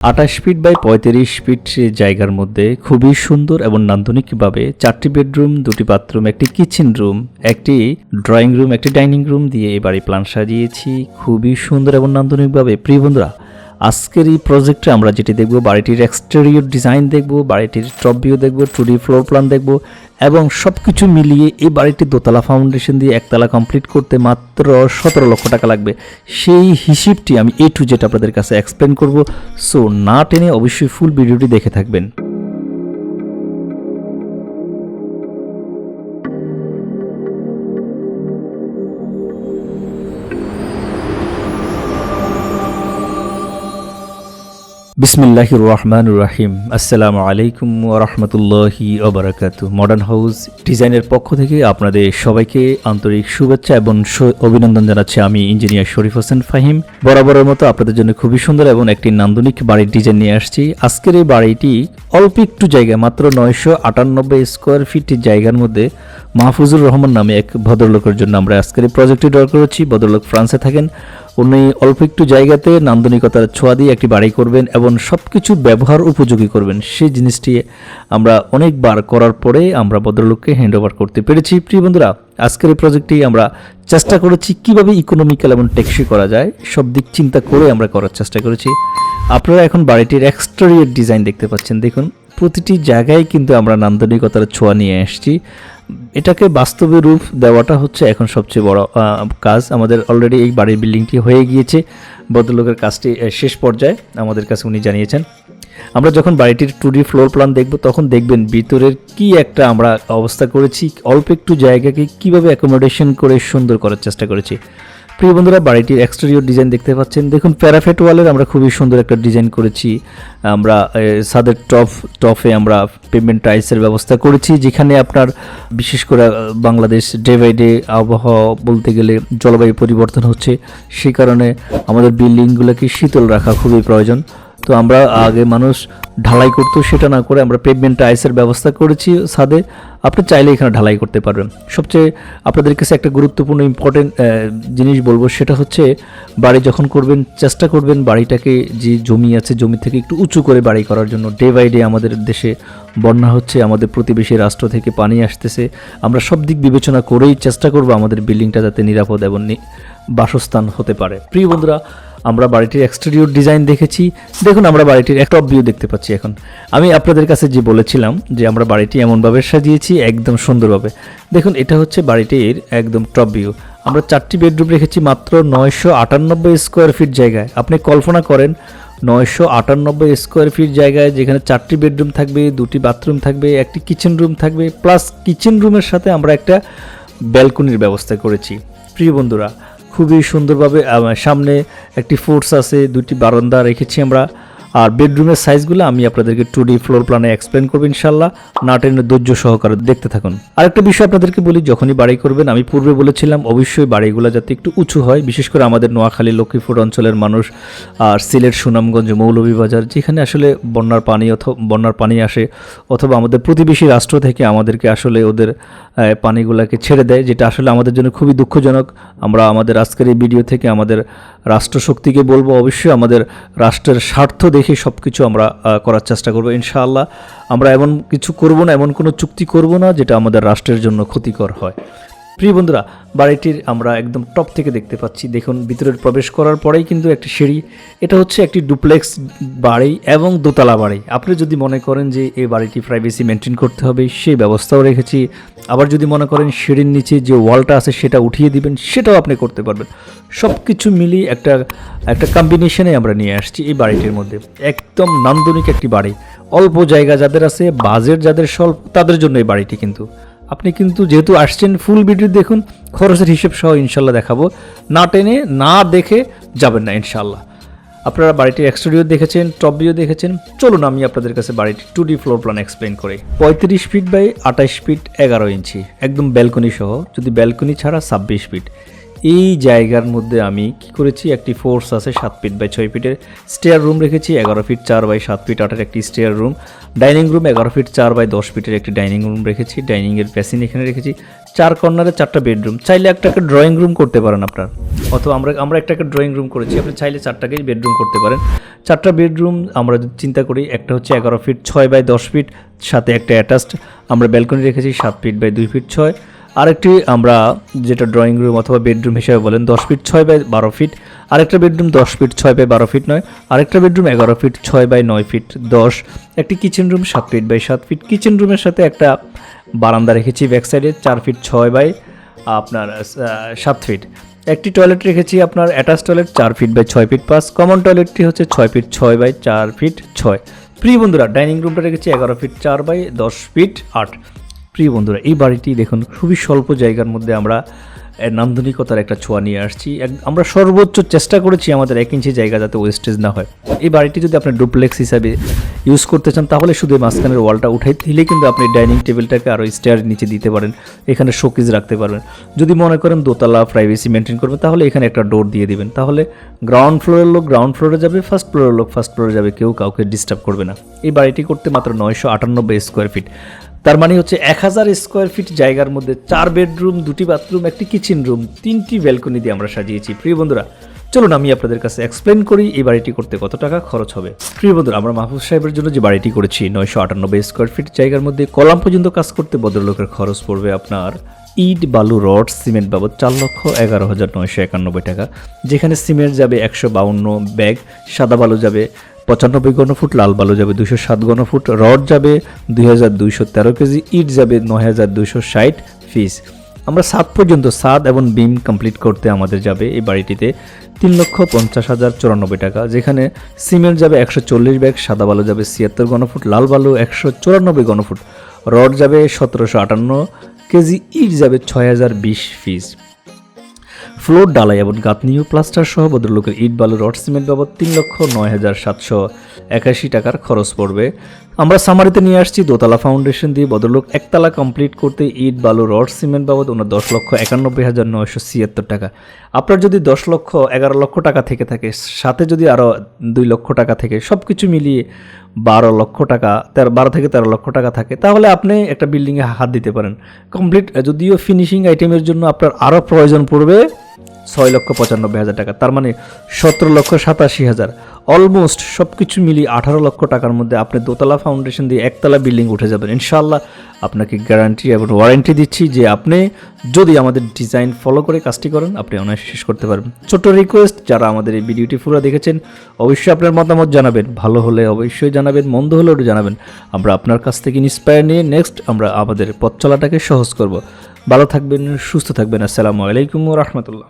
আঠাশ feet by পঁয়ত্রিশ fit জায়গার মধ্যে খুবই সুন্দর এবং নান্দনিকভাবে চারটি বেডরুম, দুটি বাথরুম, একটি কিচেন রুম, একটি ড্রয়িং রুম, একটি ডাইনিং রুম দিয়ে এই বাড়ি প্ল্যান সাজিয়েছি। খুবই সুন্দর এবং নান্দনিকভাবে। প্রিয় বন্ধুরা আজকের এই প্রজেক্টে আমরা যেটি দেখব, বাড়িটির এক্সটেরিয়র ডিজাইন দেখব, বাড়িটির টপ ভিউ দেখব টু ডি ফ্লোর প্ল্যান দেখব এবং সব কিছু মিলিয়ে এই বাড়িটি দোতলা ফাউন্ডেশন দিয়ে একতলা কমপ্লিট করতে মাত্র সতেরো লক্ষ টাকা লাগবে। সেই হিসেবটি আমি এ টু জেড আপনাদের কাছে এক্সপ্লেন করব। সো না টেনে অবশ্যই ফুল ভিডিওটি দেখে থাকবেন। বিসমিল্লাহির রহমান রাহিম আসসালামু আলাইকুম ওরহমতুল্লাহি ওবরাকাত মডার্ন হাউস ডিজাইনের পক্ষ থেকে আপনাদের সবাইকে আন্তরিক শুভেচ্ছা এবং অভিনন্দন জানাচ্ছি আমি ইঞ্জিনিয়ার শরীফ হোসেন ফাহিম। বরাবরের মতো আপনাদের জন্য খুবই সুন্দর এবং একটি নান্দনিক বাড়ির ডিজাইন নিয়ে আসছি। আজকের এই বাড়িটি অল্প একটু জায়গায় মাত্র নয়শো আটানব্বই স্কোয়ার ফিট জায়গার মধ্যে মাহফুজুর রহমান নামে এক ভদ্রলোকের জন্য আমরা আজকের এই প্রজেক্টটি ড্র করেছি। ভদ্রলোক ফ্রান্সে থাকেন। উনি অল্প একটু জায়গাতে নান্দনিকতার ছোঁয়া দিয়ে একটি বাড়ি করবেন এবং সব কিছু ব্যবহার উপযোগী করবেন। সেই জিনিসটি আমরা অনেকবার করার পরে আমরা ভদ্রলোককে হ্যান্ড ওভার করতে পেরেছি। প্রিয় বন্ধুরা, আজকের এই প্রজেক্টটি আমরা চেষ্টা করেছি কীভাবে ইকোনমিক্যাল এবং টেকসই করা যায়, সব দিক চিন্তা করে আমরা করার চেষ্টা করেছি। আপনারা এখন বাড়িটির এক্সটেরিয়র ডিজাইন দেখতে পাচ্ছেন। দেখুন, প্রতিটি জায়গায় কিন্তু আমরা নান্দনিকতার ছোঁয়া নিয়ে এসেছি। এটাকে বাস্তবে রূপ দেওয়াটা হচ্ছে এখন সবচেয়ে বড় কাজ। আমাদের অলরেডি এই বাড়ির বিল্ডিংটি হয়ে গিয়েছে। ভদ্রলোকের কাজটি শেষ পর্যায়ে আমাদের কাছে উনি জানিয়েছেন। আমরা যখন বাড়িটির টু ডি ফ্লোর প্ল্যান দেখব, তখন দেখবেন ভিতরের কি একটা আমরা অবস্থা করেছি, অল্প একটু জায়গাকে কীভাবে অ্যাকোমোডেশন করে সুন্দর করার চেষ্টা করেছি। প্রিয় বন্ধুরা, বাড়িটির এক্সটেরিয়র ডিজাইন দেখতে পাচ্ছেন। দেখুন প্যারাফেট ওয়ালের আমরা খুবই সুন্দর একটা ডিজাইন করেছি। আমরা সাদের টপ টপে আমরা পেমেন্ট টাইলসের ব্যবস্থা করেছি, যেখানে আপনার, বিশেষ করে বাংলাদেশ ডে বাই ডে আবহাওয়া বলতে গেলে জলবায়ু পরিবর্তন হচ্ছে। সেই কারণে আমাদের বিল্ডিংগুলোকে শীতল রাখা খুবই প্রয়োজন। তো আমরা আগে মানুষ ঢালাই করতো, সেটা না করে আমরা পেভমেন্ট টাইলসের ব্যবস্থা করেছি সাদে আপনি চাইলে এখানে ঢালাই করতে পারবেন। সবচেয়ে আপনাদের কাছে একটা গুরুত্বপূর্ণ ইম্পর্টেন্ট জিনিস বলব, সেটা হচ্ছে বাড়ি যখন করবেন, চেষ্টা করবেন বাড়িটাকে যে জমি আছে, জমি থেকে একটু উঁচু করে বাড়ি করার জন্য। ডে বাই ডে আমাদের দেশে বন্যা হচ্ছে, আমাদের প্রতিবেশী রাষ্ট্র থেকে পানি আসতেছে। আমরা সব দিক বিবেচনা করেই চেষ্টা করব আমাদের বিল্ডিংটা যাতে নিরাপদ এবং বাসস্থান হতে পারে। প্রিয় বন্ধুরা আমরা বাড়িটির এক্সটেরিয়র ডিজাইন দেখেছি। দেখুন, আমরা বাড়িটির টপ ভিউ দেখতে পাচ্ছি এখন। আমি আপনাদের কাছে যে বলেছিলাম যে আমরা বাড়িটি এমনভাবে সাজিয়েছি, একদম সুন্দরভাবে। দেখুন, এটা হচ্ছে বাড়িটির একদম টপ ভিউ আমরা চারটি বেডরুম রেখেছি মাত্র নয়শো আটানব্বই স্কোয়ার ফিট জায়গায়। আপনি কল্পনা করেন, নয়শো আটানব্বই স্কোয়ার ফিট জায়গায় যেখানে চারটি বেডরুম থাকবে, দুটি বাথরুম থাকবে, একটি কিচেন রুম থাকবে প্লাস কিচেন রুমের সাথে আমরা একটা ব্যালকনির ব্যবস্থা করেছি। প্রিয় বন্ধুরা খুবই সুন্দরভাবে সামনে একটি ফোর্স আছে দুটি বারান্দা রেখেছি আমরা। আর বেডরুমের সাইজগুলো আমি আপনাদেরকে টু ডি ফ্লোর প্ল্যানে এক্সপ্লেন করব ইনশাল্লাহ না টেনে ধৈর্য সহকারে দেখতে থাকুন। আরেকটা বিষয় আপনাদেরকে বলি, যখনই বাড়ি করবেন, আমি পূর্বে বলেছিলাম, অবশ্যই বাড়িগুলো যাতে একটু উঁচু হয়। বিশেষ করে আমাদের নোয়াখালী, লক্ষ্মীপুর অঞ্চলের মানুষ, আর সিলেট, সুনামগঞ্জ, মৌলভীবাজার, যেখানে আসলে বন্যার পানি অথবা বন্যার পানি আসে, অথবা আমাদের প্রতিবেশী রাষ্ট্র থেকে আমাদেরকে আসলে ওদের পানিগুলোকে ছেড়ে দেয়, যেটা আসলে আমাদের জন্য খুবই দুঃখজনক। আমরা আমাদের আজকের এই ভিডিও থেকে আমাদের রাষ্ট্রশক্তিকে বলব অবশ্যই আমাদের রাষ্ট্রের স্বার্থ দেখে সব কিছু আমরা করার চেষ্টা করব, ইনশাআল্লাহ। আমরা এমন কিছু করব না, এমন কোনো চুক্তি করব না, যেটা আমাদের রাষ্ট্রের জন্য ক্ষতিকর হয়। প্রিয় বন্ধুরা, বাড়িটির আমরা একদম টপ থেকে দেখতে পাচ্ছি। দেখুন ভিতরের প্রবেশ করার পরেই কিন্তু একটি সিঁড়ি। এটা হচ্ছে একটি ডুপ্লেক্স বাড়ি এবং দোতলা বাড়ি। আপনি যদি মনে করেন যে এই বাড়িটি প্রাইভেসি মেনটেন করতে হবে, সেই ব্যবস্থাও রেখেছি। আবার যদি মনে করেন সিঁড়ির নিচে যে ওয়ালটা আছে, সেটা উঠিয়ে দিবেন, সেটাও আপনি করতে পারবেন। সব কিছু মিলিয়ে একটা একটা কম্বিনেশনে আমরা নিয়ে আসছি এই বাড়িটির মধ্যে। একদম নান্দনিক একটি বাড়ি। অল্প জায়গা যাদের আছে বাজেট যাদের স্বল্প, তাদের জন্য এই বাড়িটি কিন্তু। আপনি কিন্তু যেহেতু আসছেন ফুল ভিডিও দেখুন, খরচের হিসেব সহ ইনশাল্লাহ দেখাবো। না টেনে, না দেখে যাবেন না ইনশাল্লাহ। আপনারা বাড়িটির এক্সটেরিয়র দেখেছেন টপ ভিউ দেখেছেন। চলুন আমি আপনাদের কাছে বাড়িটি two D floor plan explain করি। পঁয়ত্রিশ ফিট বাই আঠাশ ফিট এগারো ইঞ্চি একদম ব্যালকনি সহ। যদি ব্যালকনি ছাড়া ছাব্বিশ ফিট এই জায়গার মধ্যে আমি কি করেছি? একটি ফোর্স আছে সাত ফিট বাই ছয় ফিটের স্টেয়ার রুম রেখেছি, এগারো ফিট চার বাই সাত ফিট আটের একটি স্টেয়ার রুম ডাইনিং রুম এগারো ফিট চার বাই দশ ফিটের একটি ডাইনিং রুম রেখেছি। ডাইনিংয়ের বেসিন এখানে রেখেছি। চার কর্নারে চারটা বেডরুম চাইলে একটাকে ড্রয়িং রুম করতে পারেন আপনার। অথবা আমরা আমরা একটাকে ড্রয়িং রুম করেছি। আপনি চাইলে চারটাকেই বেডরুম করতে পারেন। চারটা বেডরুম আমরা চিন্তা করি, একটা হচ্ছে এগারো ফিট ছয় বাই দশ ফিট সাথে একটা অ্যাটাচড আমরা ব্যালকনি রেখেছি, সাত ফিট বাই দুই ফিট ছয়। আরেকটি আমরা যেটা ড্রয়িং রুম অথবা বেডরুম হিসাবে বলেন, দশ ফিট ছয় বাই বারো ফিট আরেকটা বেডরুম দশ ফিট ছয় বাই বারো ফিট নয়। আরেকটা বেডরুম এগারো ফিট ছয় বাই নয় ফিট দশ। একটি কিচেন রুম সাত ফিট বাই সাত ফিট কিচেন রুমের সাথে একটা বারান্দা রেখেছি ব্যাক সাইডে চার ফিট ছয় বাই আপনার সাত ফিট একটি টয়লেট রেখেছি আপনার অ্যাটাচ টয়লেট চার ফিট বাই ছয় ফিট পাস কমন টয়লেটটি হচ্ছে ছয় ফিট ছয় বাই চার ফিট ছয়। প্রিয় বন্ধুরা ডাইনিং রুমটা রেখেছি এগারো ফিট চার বাই দশ ফিট আট। প্রিয় বন্ধুরা, এই বাড়িটি দেখুন, খুবই স্বল্প জায়গার মধ্যে আমরা নান্দনিকতার একটা ছোঁয়া নিয়ে আসছি। আমরা সর্বোচ্চ চেষ্টা করেছি আমাদের এক ইঞ্চি জায়গা যাতে ওয়েস্টেজ না হয়। এই বাড়িটি যদি আপনি ডুপ্লেক্স হিসাবে ইউজ করতে চান, তাহলে শুধু মাঝখানের ওয়ালটা উঠাই, দিলে কিন্তু আপনি ডাইনিং টেবিলটাকে আরও স্টেয়ার নিচে দিতে পারেন, এখানে শোকেজ রাখতে পারবেন। যদি মনে করেন দোতলা প্রাইভেসি মেনটেন করবেন, তাহলে এখানে একটা ডোর দিয়ে দিবেন। তাহলে গ্রাউন্ড ফ্লোরের লোক গ্রাউন্ড ফ্লোরে যাবে ফার্স্ট ফ্লোরের লোক ফার্স্ট ফ্লোরে যাবে, কেউ কাউকে ডিস্টার্ব করবে না। এই বাড়িটি করতে মাত্র নয়শো আটানব্বই স্কোয়ার ফিট তার মানে হচ্ছে এক হাজার স্কোয়ার ফিট জায়গার মধ্যে চার বেডরুম দুটি বাথরুম একটি কিচেন রুম তিনটি ব্যালকনি দিয়ে আমরা সাজিয়েছি। প্রিয় বন্ধুরা, চলুন আমি আপনাদের কাছে এক্সপ্লেন করি এই বাড়িটি করতে কত টাকা খরচ হবে। প্রিয় বন্ধুরা, আমরা মাহফুজ সাহেবের জন্য যে বাড়িটি করেছি, নয়শো আটানব্বই স্কোয়ার ফিট জায়গার মধ্যে কলাম পর্যন্ত কাজ করতে ভদ্রলোকের খরচ পড়বে আপনার ইট, বালু, রড, সিমেন্ট বাবদ চার লক্ষ এগারো হাজার নয়শো একানব্বই টাকা। যেখানে সিমেন্ট যাবে একশো বাউন্ন ব্যাগ, সাদা বালু যাবে পঁচানব্বই ঘনফুট, লাল বালু যাবে দুশো সাত ঘনফুট, রড যাবে দুই হাজার দুইশো তেরো কেজি, ইট যাবে নয় হাজার দুইশো ষাট ফিস। আমরা সাত পর্যন্ত সাদ এবং বিম কমপ্লিট করতে আমাদের যাবে এই বাড়িটিতে। তিন লক্ষ পঞ্চাশ হাজার চুরানব্বই টাকা, যেখানে সিমেন্ট যাবে একশো চল্লিশ ব্যাগ, সাদা বালু যাবে ছিয়াত্তর ঘনফুট, লাল বালু একশো চুরানব্বই ঘনফুট, রড যাবে সতেরোশো আটান্ন কেজি, ইট যাবে ছয় হাজার বিশ ফিস। ফ্লোর, ডালাই এবং গাঁথনিও প্লাস্টার সহ ভদ্রলোকের ইট বালু রড সিমেন্ট বাবদ তিন লক্ষ নয় হাজার সাতশো একাশি টাকার খরচ পড়বে। আমরা সামারিতে নিয়ে আসছি। দোতলা ফাউন্ডেশন দিয়ে বদলোক একতলা কমপ্লিট করতে ইট, বালু, রড সিমেন্ট বাবদ ওনার দশ লক্ষ একানব্বই হাজার নয়শো ছিয়াত্তর টাকা। আপনার যদি দশ লক্ষ, এগারো লক্ষ টাকা থেকে থাকে, সাথে যদি আরও দুই লক্ষ টাকা থেকে সব কিছু মিলিয়ে বারো লক্ষ টাকা, তেরো, বারো থেকে তেরো লক্ষ টাকা থাকে, তাহলে আপনি একটা বিল্ডিংয়ে হাত দিতে পারেন। কমপ্লিট যদিও ফিনিশিং আইটেমের জন্য আপনার আরও প্রয়োজন পড়বে ছয় লক্ষ পঁচানব্বই হাজার টাকা। তার মানে সতেরো লক্ষ সাতাশি হাজার। অলমোস্ট সব কিছু মিলিয়ে আঠারো লক্ষ টাকার মধ্যে আপনি দোতলা ফাউন্ডেশন দিয়ে একতলা বিল্ডিং উঠে যাবেন। ইনশাল্লাহ আপনাকে গ্যারান্টি এবং ওয়ারেন্টি দিচ্ছি যে আপনি যদি আমাদের ডিজাইন ফলো করে কাজটি করেন, আপনি অনায়াসে শেষ করতে পারবেন। ছোট্ট রিকোয়েস্ট যারা আমাদের এই ভিডিওটি পুরো দেখেছেন, অবশ্যই আপনার মতামত জানাবেন। ভালো হলে অবশ্যই জানাবেন, মন্দ হলেও একটু জানাবেন। আমরা আপনার কাছ থেকে ইন্সপায়ার নিয়ে নেক্সট আমরা আমাদের পথ চলাটাকে সহজ করব। ভালো থাকবেন, সুস্থ থাকবেন। আসসালামু আলাইকুম রহমতুল্লাহ।